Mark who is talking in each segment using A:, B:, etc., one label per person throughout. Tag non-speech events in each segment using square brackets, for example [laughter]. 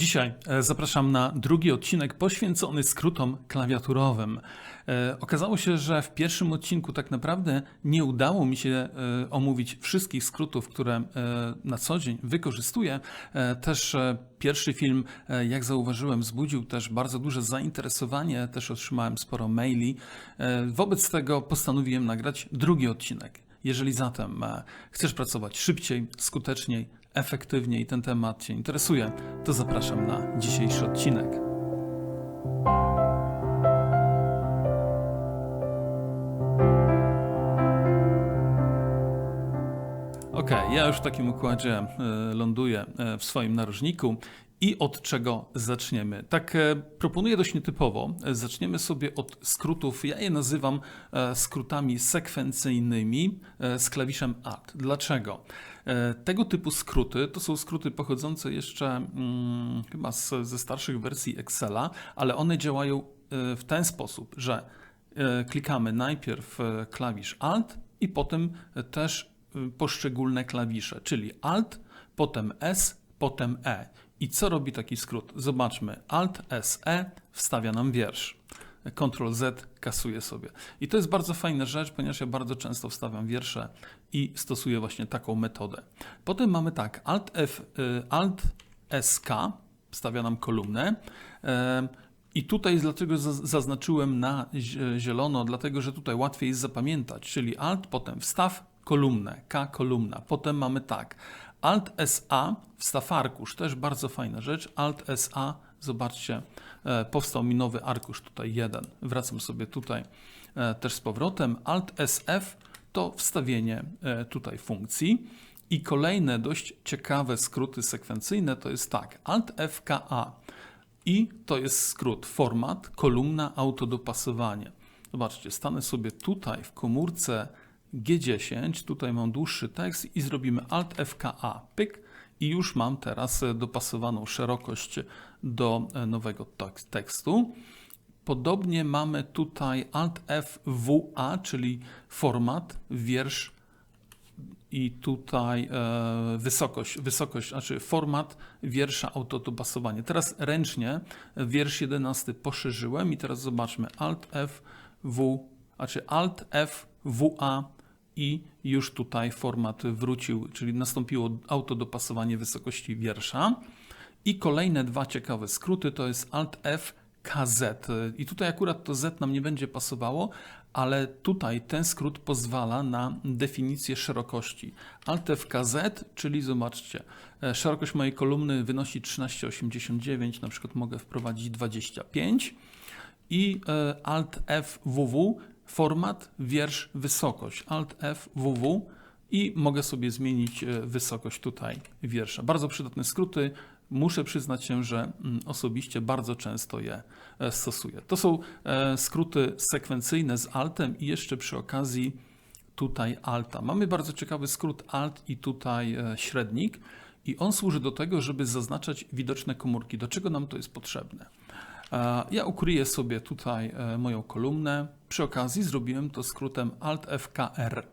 A: Dzisiaj e, zapraszam na drugi odcinek poświęcony skrótom klawiaturowym. E, Okazało się, że w pierwszym odcinku tak naprawdę nie udało mi się e, omówić wszystkich skrótów, które na co dzień wykorzystuję. Też pierwszy film, jak zauważyłem, wzbudził też bardzo duże zainteresowanie, też otrzymałem sporo maili. Wobec tego postanowiłem nagrać drugi odcinek. Jeżeli zatem chcesz pracować szybciej, skuteczniej, efektywniej i ten temat Cię interesuje, to zapraszam na dzisiejszy odcinek. Ok, ja już w takim układzie e, ląduję e, w swoim narożniku. I od czego zaczniemy? Tak e, proponuję dość nietypowo. E, Zaczniemy sobie od skrótów. Ja je nazywam e, skrótami sekwencyjnymi z klawiszem Alt. Dlaczego? Tego typu skróty to są skróty pochodzące jeszcze mm, chyba z, ze starszych wersji Excela, ale one działają w ten sposób, że klikamy najpierw klawisz Alt i potem też poszczególne klawisze, czyli Alt, potem S, potem E. I co robi taki skrót? Zobaczmy. Alt SE wstawia nam wiersz. Ctrl Z kasuje sobie. I to jest bardzo fajna rzecz, ponieważ ja bardzo często wstawiam wiersze i stosuję właśnie taką metodę. Potem mamy tak, Alt F, y, Alt SK wstawia nam kolumnę. Em, I tutaj dlaczego za- zaznaczyłem na zie- zielono, dlatego że tutaj łatwiej jest zapamiętać, czyli Alt, potem wstaw, kolumnę, K kolumna. Potem mamy tak, Alt SA, wstaw arkusz, też bardzo fajna rzecz. Alt SA, zobaczcie, e, powstał mi nowy arkusz, tutaj jeden. Wracam sobie tutaj e, też z powrotem. Alt SF to wstawienie e, tutaj funkcji. I kolejne dość ciekawe skróty sekwencyjne to jest tak, Alt FKA. I to jest skrót format, kolumna, autodopasowanie. Zobaczcie, stanę sobie tutaj w komórce G10, tutaj mam dłuższy tekst i zrobimy Alt FKA, pyk i już mam teraz e, dopasowaną szerokość do e, nowego tek- tekstu. Podobnie mamy tutaj Alt FWA, czyli format, wiersz i tutaj e, wysokość, wysokość, znaczy format wiersza autodopasowanie. Teraz ręcznie wiersz 11 poszerzyłem i teraz zobaczmy Alt F W, znaczy Alt F W A i już tutaj format wrócił, czyli nastąpiło autodopasowanie wysokości wiersza. I kolejne dwa ciekawe skróty to jest Alt F KZ. I tutaj akurat to Z nam nie będzie pasowało, ale tutaj ten skrót pozwala na definicję szerokości. Alt F KZ, czyli zobaczcie, e, szerokość mojej kolumny wynosi 13,89, na przykład mogę wprowadzić 25 i e, Alt F WW, format, wiersz, wysokość. Alt F WW i mogę sobie zmienić e, wysokość tutaj wiersza. Bardzo przydatne skróty. Muszę przyznać się, że mm, osobiście bardzo często je e, stosuję. To są e, skróty sekwencyjne z altem i jeszcze przy okazji tutaj alta. Mamy bardzo ciekawy skrót alt i tutaj średnik i on służy do tego, żeby zaznaczać widoczne komórki. Do czego nam to jest potrzebne? Ja ukryję sobie tutaj e, moją kolumnę. Przy okazji zrobiłem to skrótem Alt FKR.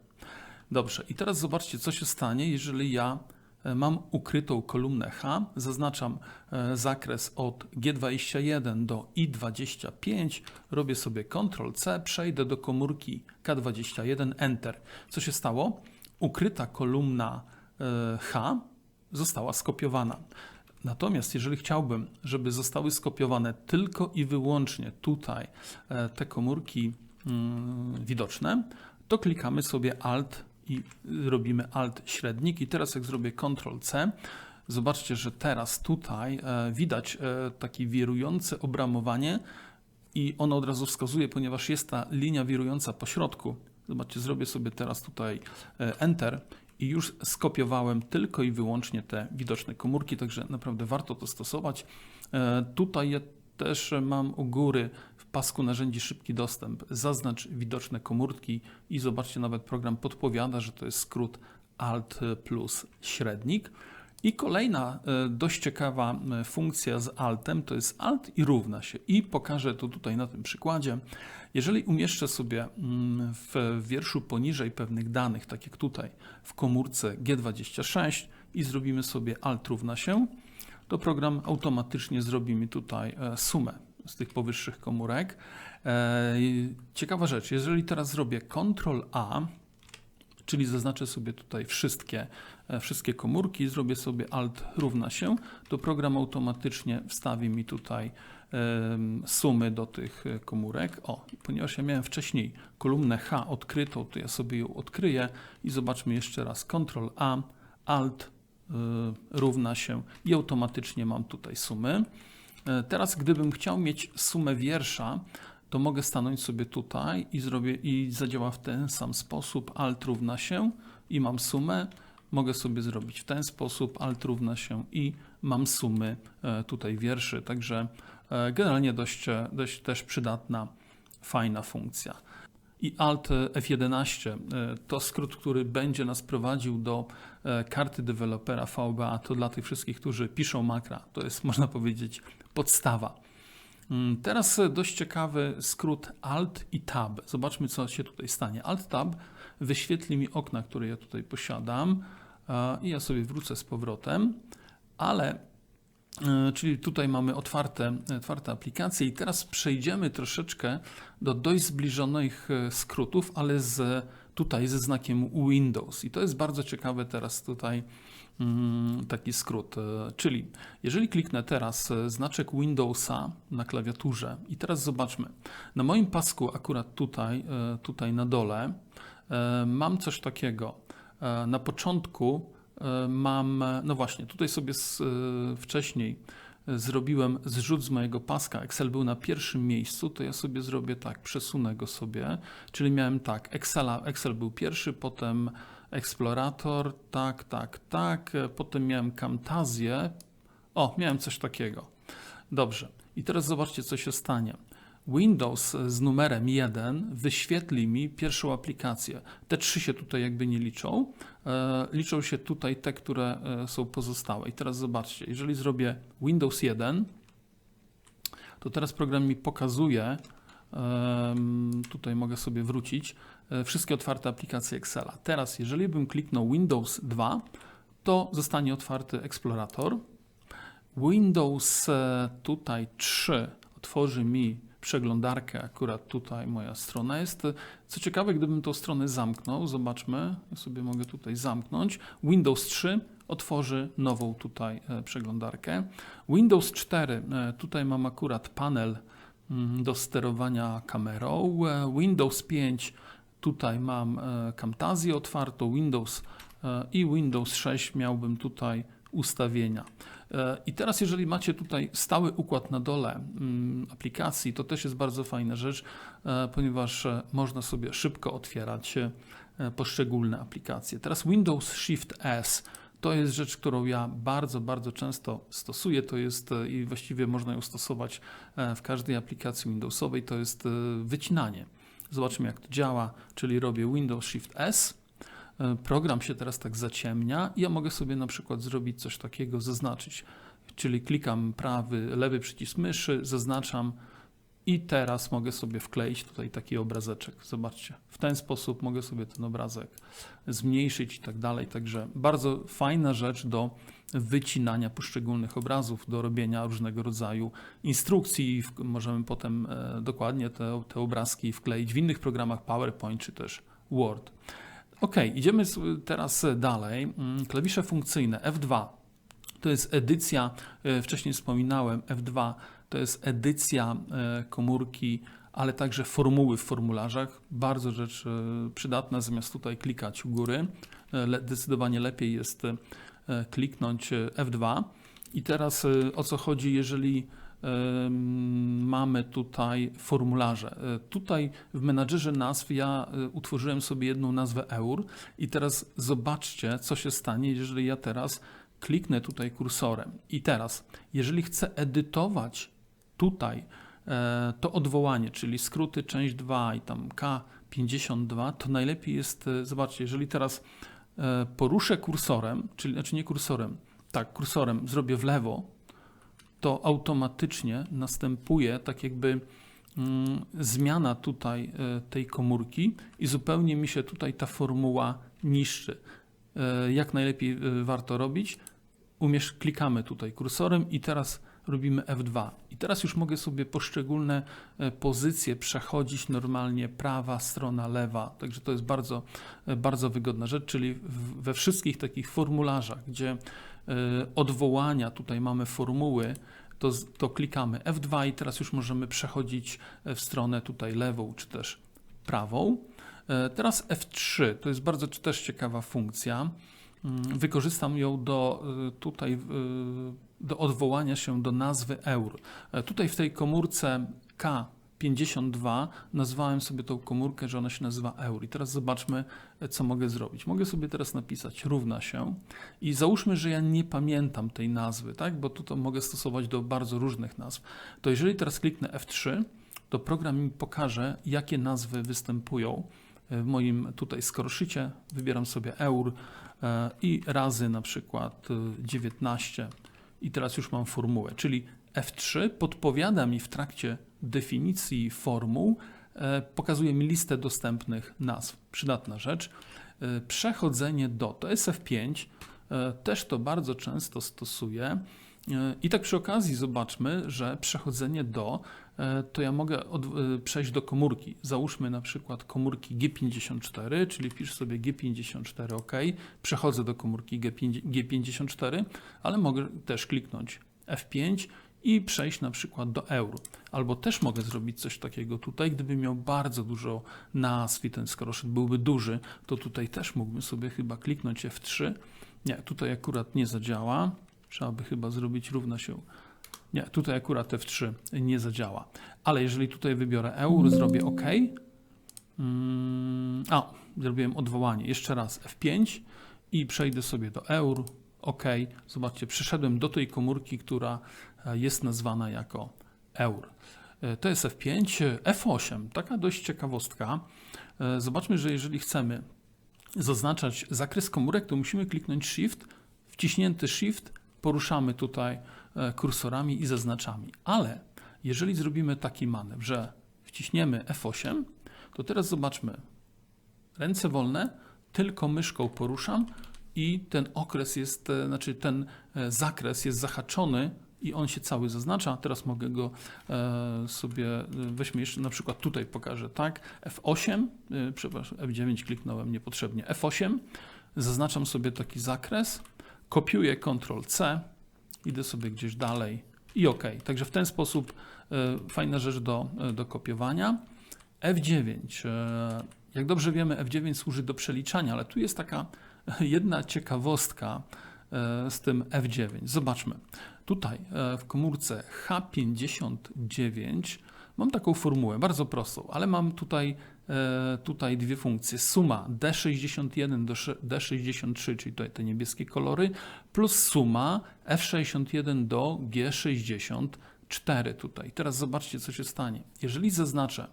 A: Dobrze, i teraz zobaczcie, co się stanie, jeżeli ja e, mam ukrytą kolumnę H, zaznaczam e, zakres od G21 do I25, robię sobie Ctrl C, przejdę do komórki K21, Enter. Co się stało? Ukryta kolumna H została skopiowana. Natomiast jeżeli chciałbym, żeby zostały skopiowane tylko i wyłącznie tutaj e, te komórki mm, widoczne, to klikamy sobie Alt i robimy Alt średnik. I teraz jak zrobię Ctrl C, zobaczcie, że teraz tutaj e, widać e, takie wirujące obramowanie i ono od razu wskazuje, ponieważ jest ta linia wirująca po środku. Zobaczcie, zrobię sobie teraz tutaj e, Enter i już skopiowałem tylko i wyłącznie te widoczne komórki, także naprawdę warto to stosować. E, Tutaj ja też mam u góry w pasku narzędzi szybki dostęp. Zaznacz widoczne komórki i zobaczcie, nawet program podpowiada, że to jest skrót Alt plus średnik. I kolejna e, dość ciekawa funkcja z altem to jest alt i równa się. I pokażę to tutaj na tym przykładzie. Jeżeli umieszczę sobie mm, w wierszu poniżej pewnych danych, tak jak tutaj w komórce G26 i zrobimy sobie alt równa się, to program automatycznie zrobi mi tutaj e, sumę z tych powyższych komórek. E, Ciekawa rzecz, jeżeli teraz zrobię Ctrl A, czyli zaznaczę sobie tutaj wszystkie, e, wszystkie komórki, zrobię sobie Alt równa się, to program automatycznie wstawi mi tutaj sumy do tych e, komórek. O, ponieważ ja miałem wcześniej kolumnę H odkrytą, to ja sobie ją odkryję i zobaczmy jeszcze raz Ctrl A, Alt y, równa się i automatycznie mam tutaj sumy. E, Teraz gdybym chciał mieć sumę wiersza, to mogę stanąć sobie tutaj i zrobię i zadziała w ten sam sposób. Alt równa się i mam sumę. Mogę sobie zrobić w ten sposób. Alt równa się i mam sumy e, tutaj wierszy. Także e, generalnie dość, e, dość też przydatna, fajna funkcja. I Alt F11 e, to skrót, który będzie nas prowadził do e, karty dewelopera VBA. To dla tych wszystkich, którzy piszą makra. To jest, [laughs] można powiedzieć, podstawa. Mm, Teraz e, dość ciekawy skrót Alt i Tab. Zobaczmy, co się tutaj stanie. Alt Tab wyświetli mi okna, które ja tutaj posiadam e, i ja sobie wrócę z powrotem, ale e, czyli tutaj mamy otwarte, otwarte aplikacje. I teraz przejdziemy troszeczkę do dość zbliżonych e, skrótów, ale z, tutaj ze znakiem Windows. I to jest bardzo ciekawe teraz tutaj mm, taki skrót, e, czyli jeżeli kliknę teraz e, znaczek Windowsa na klawiaturze i teraz zobaczmy, na moim pasku akurat tutaj, e, tutaj na dole e, mam coś takiego. E, Na początku e, mam, no właśnie, tutaj sobie z, e, wcześniej e, zrobiłem zrzut z mojego paska. Excel był na pierwszym miejscu, to ja sobie zrobię tak, przesunę go sobie, czyli miałem tak, Excela, Excel był pierwszy, potem Explorator, tak, tak, tak, potem miałem Camtasię, o, miałem coś takiego. Dobrze, i teraz zobaczcie, co się stanie. Windows z numerem 1 wyświetli mi pierwszą aplikację. Te trzy się tutaj jakby nie liczą. E, liczą się tutaj te, które e, są pozostałe. I teraz zobaczcie, jeżeli zrobię Windows 1, to teraz program mi pokazuje, tutaj mogę sobie wrócić, e, wszystkie otwarte aplikacje Excela. Teraz, jeżeli bym kliknął Windows 2, to zostanie otwarty Explorator. Windows tutaj 3 otworzy mi przeglądarkę, akurat tutaj moja strona jest. Co ciekawe, gdybym tą stronę zamknął, zobaczmy, ja sobie mogę tutaj zamknąć. Windows 3 otworzy nową tutaj e, przeglądarkę. Windows 4, e, tutaj mam akurat panel mm, do sterowania kamerą. E, Windows 5, tutaj mam Camtasię otwartą, Windows i Windows 6 miałbym tutaj ustawienia. E, I teraz, jeżeli macie tutaj stały układ na dole mm, aplikacji, to też jest bardzo fajna rzecz, e, ponieważ e, można sobie szybko otwierać poszczególne aplikacje. Teraz Windows Shift S to jest rzecz, którą ja bardzo, bardzo często stosuję. To jest i właściwie można ją stosować w każdej aplikacji Windowsowej. To jest wycinanie. Zobaczmy, jak to działa. Czyli robię Windows Shift S. E, Program się teraz tak zaciemnia i ja mogę sobie na przykład zrobić coś takiego, zaznaczyć. Czyli klikam prawy, lewy przycisk myszy, zaznaczam i teraz mogę sobie wkleić tutaj taki obrazeczek. Zobaczcie, w ten sposób mogę sobie ten obrazek zmniejszyć i tak dalej. Także bardzo fajna rzecz do wycinania poszczególnych obrazów, do robienia różnego rodzaju instrukcji. Możemy potem e, dokładnie te, te obrazki wkleić w innych programach PowerPoint czy też Word. Ok, idziemy teraz dalej. Mm, Klawisze funkcyjne F2 to jest edycja, e, wcześniej wspominałem, F2 to jest edycja e, komórki, ale także formuły w formularzach. Bardzo rzecz e, przydatna, zamiast tutaj klikać u góry. Zdecydowanie lepiej jest kliknąć e, F2. I teraz o co chodzi, jeżeli mamy tutaj formularze. E, Tutaj w menadżerze nazw ja e, utworzyłem sobie jedną nazwę EUR i teraz zobaczcie, co się stanie, jeżeli ja teraz kliknę tutaj kursorem. I teraz, jeżeli chcę edytować tutaj e, to odwołanie, czyli skróty część 2 i tam K52, to najlepiej jest, zobaczcie, jeżeli teraz poruszę kursorem, czyli znaczy nie kursorem, tak, kursorem zrobię w lewo, to automatycznie następuje tak jakby mm, zmiana tutaj e, tej komórki i zupełnie mi się tutaj ta formuła niszczy. E, Jak najlepiej e, warto robić? umiesz, klikamy tutaj kursorem i teraz robimy F2. I teraz już mogę sobie poszczególne pozycje przechodzić normalnie, prawa strona, lewa. Także to jest bardzo, bardzo wygodna rzecz, czyli we wszystkich takich formularzach, gdzie odwołania, tutaj mamy formuły, to, to klikamy F2 i teraz już możemy przechodzić e, w stronę tutaj lewą czy też prawą. E, Teraz F3 to jest bardzo też ciekawa funkcja. Mm, Wykorzystam ją do y, tutaj y, do odwołania się do nazwy eur. E, Tutaj w tej komórce K52 nazwałem sobie tą komórkę, że ona się nazywa eur. I teraz zobaczmy, e, co mogę zrobić. Mogę sobie teraz napisać równa się i załóżmy, że ja nie pamiętam tej nazwy, tak? bo tutaj mogę stosować do bardzo różnych nazw. To jeżeli teraz kliknę F3, to program mi pokaże, jakie nazwy występują w moim tutaj skoroszycie. Wybieram sobie eur e, i razy na przykład e, 19 i teraz już mam formułę, czyli F3 podpowiada mi w trakcie definicji formuł, e, pokazuje mi listę dostępnych nazw. Przydatna rzecz. E, Przechodzenie do, to jest F5, e, też to bardzo często stosuję. E, I tak przy okazji zobaczmy, że przechodzenie do, e, to ja mogę od, e, przejść do komórki. Załóżmy na przykład komórki G54, czyli wpisz sobie G54 OK, przechodzę do komórki G5, G54, ale mogę też kliknąć F5 i przejść na przykład do euro. Albo też mogę zrobić coś takiego tutaj, gdybym miał bardzo dużo nazw i ten skoroszyt byłby duży, to tutaj też mógłbym sobie chyba kliknąć F3. Nie, tutaj akurat nie zadziała. Trzeba by chyba zrobić równa się. Nie, tutaj akurat F3 nie zadziała. Ale jeżeli tutaj wybiorę euro, zrobię OK. Mm, a, zrobiłem odwołanie. Jeszcze raz F5 i przejdę sobie do euro. OK. Zobaczcie, przeszedłem do tej komórki, która e, jest nazwana jako euro. E, To jest F5. F8, taka dość ciekawostka. E, Zobaczmy, że jeżeli chcemy zaznaczać zakres komórek, to musimy kliknąć Shift, wciśnięty Shift, poruszamy tutaj e, kursorami i zaznaczami. Ale jeżeli zrobimy taki manewr, że wciśniemy F8, to teraz zobaczmy, ręce wolne, tylko myszką poruszam i ten okres jest, e, znaczy ten e, zakres jest zahaczony i on się cały zaznacza. Teraz mogę go sobie, weźmy jeszcze na przykład tutaj pokażę, tak? F8, e, przepraszam, F9 kliknąłem niepotrzebnie, F8, zaznaczam sobie taki zakres, kopiuję Ctrl-C, idę sobie gdzieś dalej i OK. Także w ten sposób e, fajna rzecz do, e, do kopiowania. F9. e, Jak dobrze wiemy, F9 służy do przeliczania, ale tu jest taka [laughs] jedna ciekawostka z tym F9. Zobaczmy. Tutaj w komórce H59 mam taką formułę, bardzo prostą, ale mam tutaj, tutaj dwie funkcje. Suma D61 do sze- D63, czyli tutaj te niebieskie kolory, plus suma F61 do G64 tutaj. Teraz zobaczcie, co się stanie. Jeżeli zaznaczę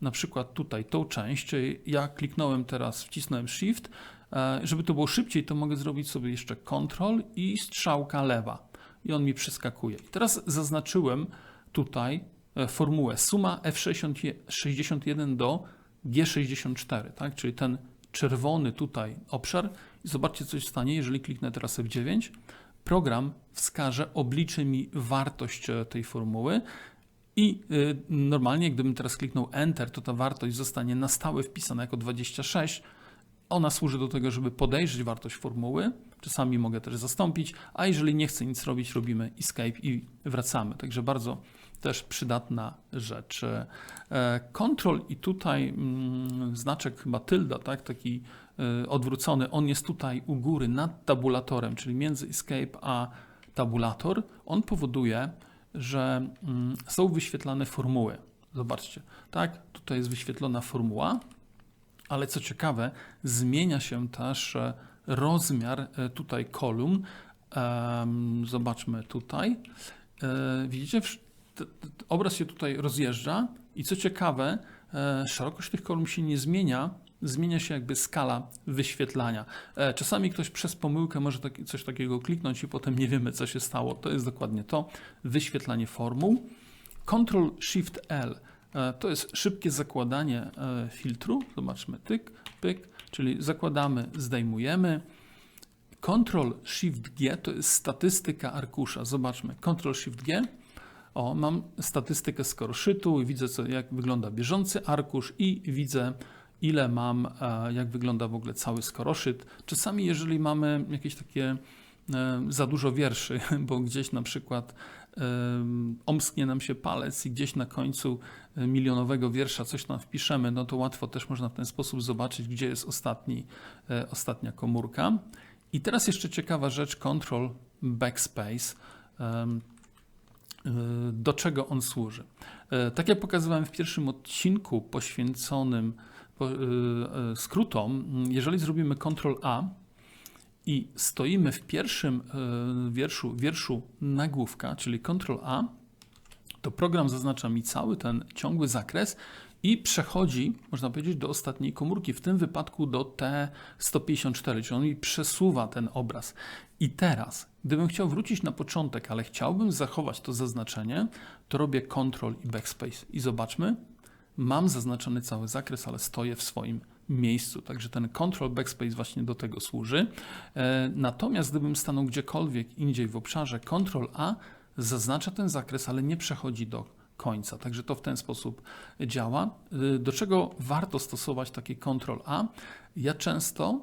A: na przykład tutaj tą część, czyli ja kliknąłem teraz, wcisnąłem Shift, e, żeby to było szybciej, to mogę zrobić sobie jeszcze Ctrl i strzałka lewa. I on mi przeskakuje. I teraz zaznaczyłem tutaj e, formułę suma F61 do G64, tak? czyli ten czerwony tutaj obszar. I zobaczcie, co się stanie, jeżeli kliknę teraz F9. Program wskaże, obliczy mi wartość e, tej formuły i y, normalnie, gdybym teraz kliknął Enter, to ta wartość zostanie na stałe wpisana jako 26. Ona służy do tego, żeby podejrzeć wartość formuły. Czasami mogę też zastąpić, a jeżeli nie chcę nic robić, robimy Escape i wracamy. Także bardzo też przydatna rzecz. E, Control i tutaj mm, znaczek chyba tylda, tak, taki e, odwrócony, on jest tutaj u góry nad tabulatorem, czyli między Escape a tabulator. On powoduje, że mm, są wyświetlane formuły. Zobaczcie, tak, tutaj jest wyświetlona formuła, ale co ciekawe, zmienia się też e, rozmiar tutaj kolumn. Zobaczmy tutaj. Widzicie, obraz się tutaj rozjeżdża i co ciekawe, e, szerokość tych kolumn się nie zmienia, zmienia się jakby skala wyświetlania. E, Czasami ktoś przez pomyłkę może coś takiego kliknąć i potem nie wiemy, co się stało. To jest dokładnie to, wyświetlanie formuł. Ctrl Shift L e, to jest szybkie zakładanie filtru. Zobaczmy, tyk, pyk, czyli zakładamy, zdejmujemy. Ctrl Shift G to jest statystyka arkusza. Zobaczmy. Ctrl Shift G. O, mam statystykę skoroszytu i widzę, co, jak wygląda bieżący arkusz i widzę, ile mam, e, jak wygląda w ogóle cały skoroszyt. Czasami, jeżeli mamy jakieś takie e, za dużo wierszy, [laughs] bo gdzieś na przykład omsknie nam się palec i gdzieś na końcu e, milionowego wiersza coś tam wpiszemy, no to łatwo też można w ten sposób zobaczyć, gdzie jest ostatni, ostatnia komórka. I teraz jeszcze ciekawa rzecz, Control Backspace. E, Do czego on służy? E, Tak jak pokazywałem w pierwszym odcinku poświęconym po- e, skrótom, jeżeli zrobimy Ctrl A i stoimy w pierwszym wierszu, wierszu nagłówka, czyli Ctrl A, to program zaznacza mi cały ten ciągły zakres i przechodzi, można powiedzieć, do ostatniej komórki, w tym wypadku do T154, czyli on mi przesuwa ten obraz. I teraz, gdybym chciał wrócić na początek, ale chciałbym zachować to zaznaczenie, to robię Ctrl i Backspace. I zobaczmy, mam zaznaczony cały zakres, ale stoję w swoim miejscu. Także ten Ctrl Backspace właśnie do tego służy. E, Natomiast gdybym stanął gdziekolwiek indziej w obszarze Ctrl A, zaznacza ten zakres, ale nie przechodzi do końca. Także to w ten sposób działa. Y, Do czego warto stosować taki Ctrl A? Ja często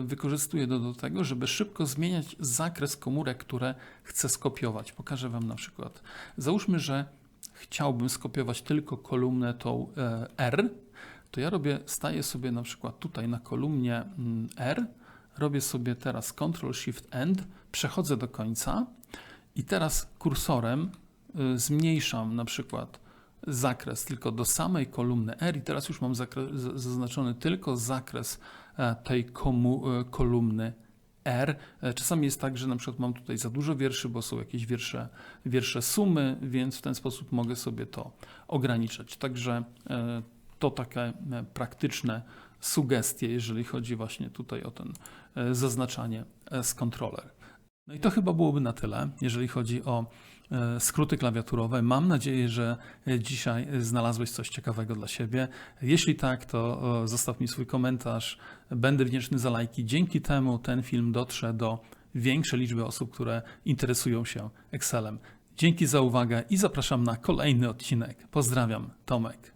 A: y, wykorzystuję to do tego, żeby szybko zmieniać zakres komórek, które chcę skopiować. Pokażę Wam na przykład. Załóżmy, że chciałbym skopiować tylko kolumnę tą e, R, to ja robię, staję sobie na przykład tutaj na kolumnie mm, R, robię sobie teraz Ctrl Shift End, przechodzę do końca i teraz kursorem y, zmniejszam na przykład zakres tylko do samej kolumny R i teraz już mam zakres, zaznaczony tylko zakres e, tej komu, e, kolumny R. E, Czasami jest tak, że na przykład mam tutaj za dużo wierszy, bo są jakieś wiersze, wiersze sumy, więc w ten sposób mogę sobie to ograniczać. Także to takie praktyczne sugestie, jeżeli chodzi właśnie tutaj o ten zaznaczanie z kontroler. No i to chyba byłoby na tyle, jeżeli chodzi o skróty klawiaturowe. Mam nadzieję, że e, dzisiaj e, znalazłeś coś ciekawego dla siebie. Jeśli tak, to e, zostaw mi swój komentarz. Będę wdzięczny za lajki. Dzięki temu ten film dotrze do większej liczby osób, które interesują się Excelem. Dzięki za uwagę i zapraszam na kolejny odcinek. Pozdrawiam, Tomek.